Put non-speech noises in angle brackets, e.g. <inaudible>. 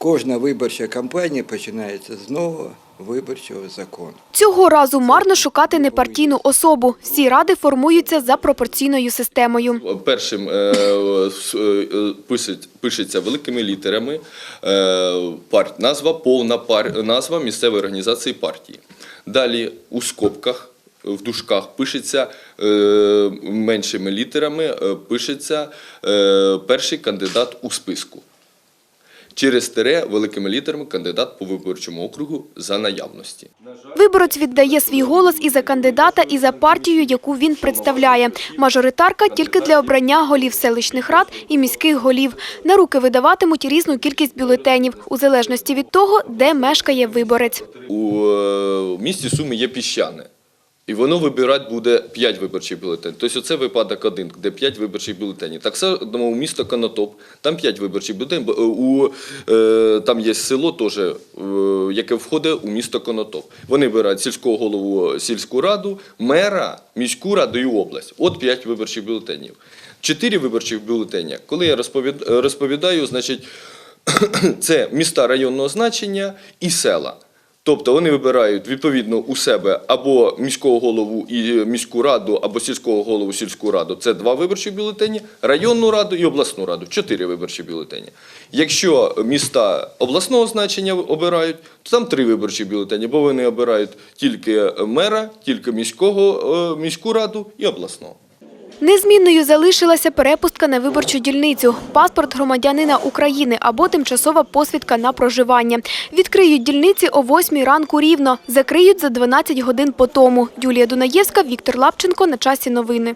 Кожна виборча кампанія починається з нового виборчого закону. Цього разу марно шукати непартійну особу. Всі ради формуються за пропорційною системою. Першим е, е, пишеться великими літерами е, назва, повна назва місцевої організації партії. Далі у скобках, в дужках пишеться меншими літерами, пишеться перший кандидат у списку. Через тире великими літерами кандидат по виборчому округу за наявності. Виборець віддає свій голос і за кандидата, і за партію, яку він представляє. Мажоритарка тільки для обрання голів селищних рад і міських голів. На руки видаватимуть різну кількість бюлетенів, у залежності від того, де мешкає виборець. У е, місті Суми є піщане. І воно вибирати буде 5 виборчих бюлетенів. Тобто це випадок один, де 5 виборчих бюлетенів. Так само у місто Конотоп, там 5 виборчих бюлетенів. е, е, там є село, теж, е, яке входить у місто Конотоп. Вони вибирають сільського голову сільську раду, мера, міську раду і область. От 5 виборчих бюлетенів. 4 виборчих бюлетені. Коли я розповідаю, значить, <clears throat> це міста районного значення і села. Тобто вони вибирають відповідно у себе або міського голову і міську раду, або сільського голову сільську раду. Це два виборчі бюлетені, районну раду і обласну раду чотири виборчі бюлетені. Якщо міста обласного значення обирають, то там три виборчі бюлетені, бо вони обирають тільки мера, тільки міського е, міську раду і обласного. Незмінною залишилася перепустка на виборчу дільницю, паспорт громадянина України або тимчасова посвідка на проживання. Відкриють дільниці о 8 ранку рівно, закриють за 12 годин по тому. Юлія Дунаєвська, Віктор Лапченко. На часі новини.